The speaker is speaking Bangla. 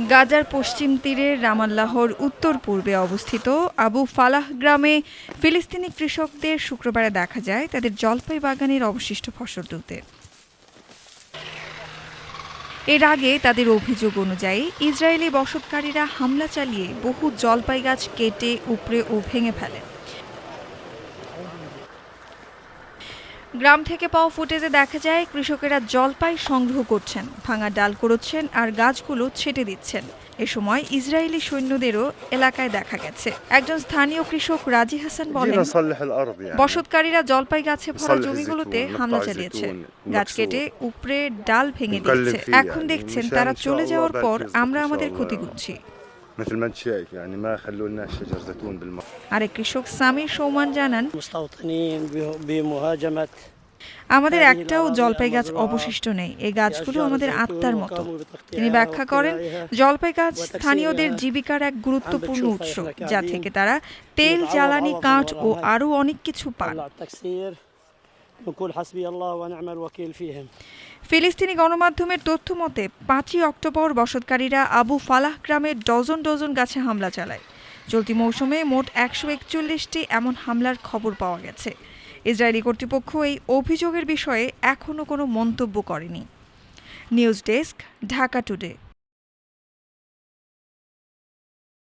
গাজার পশ্চিম তীরে রামাল্লাহর উত্তর পূর্বে অবস্থিত আবু ফালাহ গ্রামে ফিলিস্তিনি কৃষকদের শুক্রবারে দেখা যায় তাদের জলপাই বাগানের অবশিষ্ট ফসল তুলতে। এর আগে তাদের অভিযোগ অনুযায়ী ইসরায়েলি বসতকারীরা হামলা চালিয়ে বহু জলপাই গাছ কেটে উপড়ে ও ভেঙে ফেলে। গ্রাম থেকে পাওয়া ফুটেজে দেখা যায় কৃষকেরা জলপাই সংগ্রহ করছেন ভাঙা ডাল করছেন আর গাছগুলো ছেটে দিচ্ছেন। এ সময় ইসরায়েলি সৈন্যদেরও এলাকায় দেখা গেছে। একজন স্থানীয় কৃষক রাজি হাসান বলেন বসতকারীরা জলপাই গাছে ভরা জমিগুলোতে হামলা চালিয়েছে। গাছ কেটে উপরে ডাল ভেঙে দিয়েছে। এখন দেখছেন তারা চলে যাওয়ার পর আমরা আমাদের ক্ষতি করছি। مثل ما انت شايف يعني ما خلوا لنا شجر زيتون بالماء আরেক কৃষক সামির সৌমান জানান مستوطنين به- بمهاجمة আমাদের একটাও জলপাই গাছ অবশিষ্ট নেই এই গাছগুলো আমাদের আত্মার মতো তিনি ব্যাখ্যা করেন জলপাই গাছ স্থানীয়দের জীবিকার এক গুরুত্বপূর্ণ উৎস যা থেকে তারা তেল জ্বালানি কাঠ ও আরও অনেক কিছু পান ফিলিস্তিনি গণমাধ্যমের তথ্য মতে, পাঁচই অক্টোবর বসতকারীরা আবু ফালাহ গ্রামে ডজন ডজন গাছে হামলা চালায়। চলতি মৌসুমে মোট একশো একচল্লিশটি এমন হামলার খবর পাওয়া গেছে। ইসরায়েলি কর্তৃপক্ষ এই অভিযোগের বিষয়ে এখনও কোনো মন্তব্য করেনি। News desk, Dhaka today.